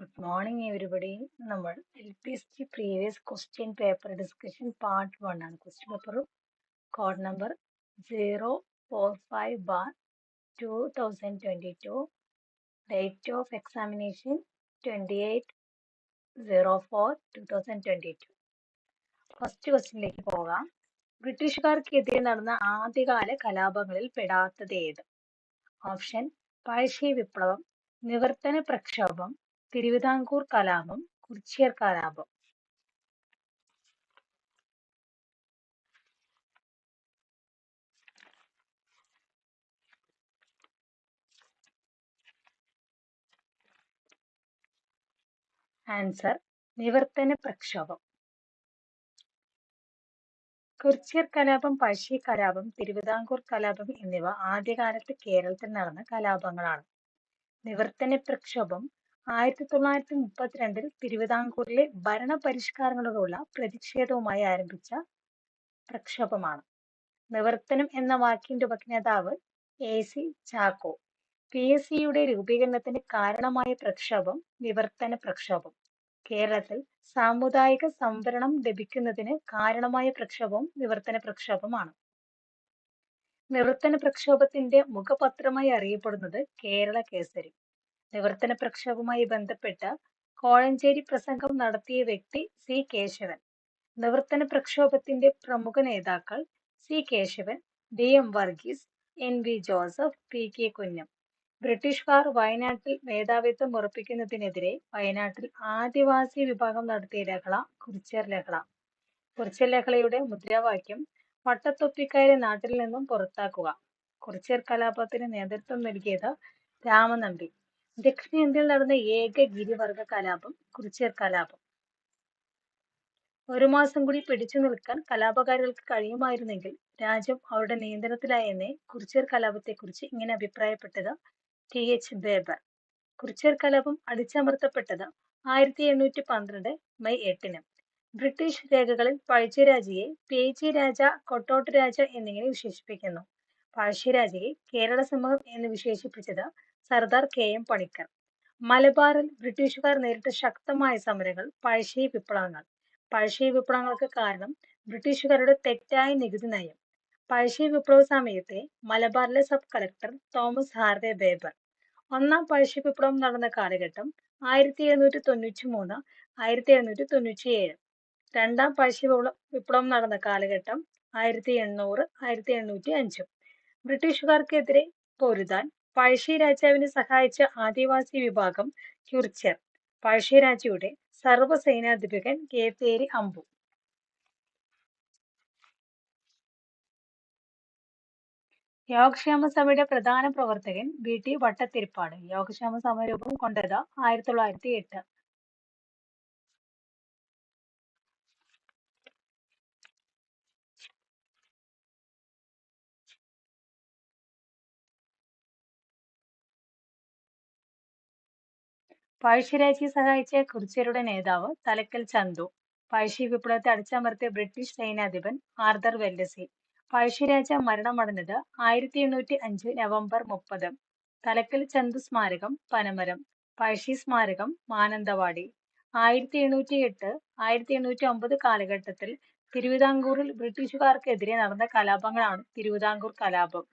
Good morning everybody നമ്മൾ L P S G previous question paper discussion part one ആണ്. Question paper code number zero four five bar two thousand twenty two date of examination twenty eight zero four two thousand twenty two first ക്വസ്റ്റ്യനിലേക്ക് പോകാം ബ്രിട്ടീഷുകാർക്കെതിരെ നടന്ന ആദ്യകാല കലാപങ്ങളിൽ പെടാത്തത് ഏത്? Option Pazhassi വിപ്ലവം നിവർത്തന പ്രക്ഷോഭം തിരുവിതാംകൂർ കലാപം കുറിച്യർ കലാപം. ആൻസർ നിവർത്തന പ്രക്ഷോഭം. കുറിച്യർ കലാപം പഴശ്ശി കലാപം തിരുവിതാംകൂർ കലാപം എന്നിവ ആദ്യകാലത്ത് കേരളത്തിൽ നടന്ന കലാപങ്ങളാണ്. നിവർത്തന പ്രക്ഷോഭം ആയിരത്തി തൊള്ളായിരത്തി മുപ്പത്തിരണ്ടിൽ തിരുവിതാംകൂറിലെ ഭരണ പരിഷ്കാരങ്ങളോടുള്ള പ്രതിഷേധവുമായി ആരംഭിച്ച പ്രക്ഷോഭമാണ്. നിവർത്തനം എന്ന വാക്കിന്റെ ഉപജ്ഞാതാവ് A C Chacko. P S സിയുടെ രൂപീകരണത്തിന് കാരണമായ പ്രക്ഷോഭം നിവർത്തന പ്രക്ഷോഭം. കേരളത്തിൽ സാമുദായിക സംവരണം ലഭിക്കുന്നതിന് കാരണമായ പ്രക്ഷോഭം നിവർത്തന പ്രക്ഷോഭമാണ്. നിവർത്തന പ്രക്ഷോഭത്തിന്റെ മുഖപത്രമായി അറിയപ്പെടുന്നത് കേരള കേസരി. നിവർത്തന പ്രക്ഷോഭവുമായി ബന്ധപ്പെട്ട് കോഴഞ്ചേരി പ്രസംഗം നടത്തിയ വ്യക്തി സി കേശവൻ. നിവർത്തന പ്രക്ഷോഭത്തിന്റെ പ്രമുഖ നേതാക്കൾ C Kesavan D M Varghese N V Joseph P K Kunjam. ബ്രിട്ടീഷുകാർ വയനാട്ടിൽ മേധാവിത്വം ഉറപ്പിക്കുന്നതിനെതിരെ വയനാട്ടിൽ ആദിവാസി വിഭാഗം നടത്തിയ ലഹള കുറിച്ചർ ലഹള. കുറിച്ചർ ലഹളയുടെ മുദ്രാവാക്യം വട്ടത്തൊപ്പിക്കാരെ നാട്ടിൽ നിന്നും പുറത്താക്കുക. കുറിച്ചർ കലാപത്തിന് നേതൃത്വം നൽകിയത് രാമനമ്പി. ദക്ഷിണേന്ത്യയിൽ നടന്ന ഏക ഗിരിവർഗ കലാപം കുറിച്യർ കലാപം. ഒരു മാസം കൂടി പിടിച്ചു നിൽക്കാൻ കലാപകാരികൾക്ക് കഴിയുമായിരുന്നെങ്കിൽ രാജ്യം അവരുടെ നിയന്ത്രണത്തിലായെന്നേ കുറിച്യർ കലാപത്തെക്കുറിച്ച് ഇങ്ങനെ അഭിപ്രായപ്പെട്ടത് ടി എച്ച് ബേബർ. കുറിച്യർ കലാപം അടിച്ചമർത്തപ്പെട്ടത് ആയിരത്തി എണ്ണൂറ്റി പന്ത്രണ്ട് മെയ് എട്ടിന്. ബ്രിട്ടീഷ് രേഖകളിൽ പഴശ്ശിരാജയെ പേച്ചി രാജ കൊട്ടോട്ട് രാജ എന്നിങ്ങനെ വിശേഷിപ്പിക്കുന്നു. പഴശ്ശിരാജയെ കേരള സമൂഹം എന്ന് വിശേഷിപ്പിച്ചത് സർദാർ കെ എം പണിക്കർ. മലബാറിൽ ബ്രിട്ടീഷുകാർ നേരിട്ട ശക്തമായ സമരങ്ങൾ പഴശ്ശി വിപ്ലവങ്ങൾ. പഴശ്ശി വിപ്ലവങ്ങൾക്ക് കാരണം ബ്രിട്ടീഷുകാരുടെ തെറ്റായ നികുതി നയം. പഴശ്ശി വിപ്ലവ സമയത്തെ മലബാറിലെ sub collector Thomas Harvey Baber. ഒന്നാം പഴശ്ശി വിപ്ലവം നടന്ന കാലഘട്ടം ആയിരത്തി എഴുന്നൂറ്റി തൊണ്ണൂറ്റി മൂന്ന് ആയിരത്തി എഴുന്നൂറ്റി തൊണ്ണൂറ്റി ഏഴ് രണ്ടാം പഴശ്ശി വിപ്ലവം നടന്ന കാലഘട്ടം ആയിരത്തി എണ്ണൂറ് ആയിരത്തി എണ്ണൂറ്റി അഞ്ചും ബ്രിട്ടീഷുകാർക്കെതിരെ പൊരുതാൻ പഴശ്ശി രാജാവിനെ സഹായിച്ച ആദിവാസി വിഭാഗം ക്യുർച്ചർ പഴശ്ശി രാജയുടെ സർവസൈനാധിപകൻ കേത്തേരി അമ്പു യോഗക്ഷേമ സഭയുടെ പ്രധാന പ്രവർത്തകൻ വി ടി വട്ടത്തിരിപ്പാട്. യോഗക്ഷേമ സമരൂപം കൊണ്ടത് ആയിരത്തി തൊള്ളായിരത്തി എട്ട്. പഴശ്ശിരാജയെ സഹായിച്ച കുറിച്യരുടെ നേതാവ് തലക്കൽ ചന്തു പഴശ്ശി വിപ്ലവത്തെ അടിച്ചമർത്തിയ ബ്രിട്ടീഷ് സൈന്യാധിപൻ ആർദർ വെല്ലസി പഴശ്ശിരാജ മരണമടഞ്ഞത് ആയിരത്തി എണ്ണൂറ്റി അഞ്ച് നവംബർ മുപ്പത് തലക്കൽ ചന്തു സ്മാരകം പനമരം പഴശ്ശി സ്മാരകം മാനന്തവാടി ആയിരത്തി എണ്ണൂറ്റി എട്ട് ആയിരത്തി എണ്ണൂറ്റി ഒമ്പത് കാലഘട്ടത്തിൽ തിരുവിതാംകൂറിൽ ബ്രിട്ടീഷുകാർക്കെതിരെ നടന്ന കലാപങ്ങളാണ് തിരുവിതാംകൂർ കലാപം.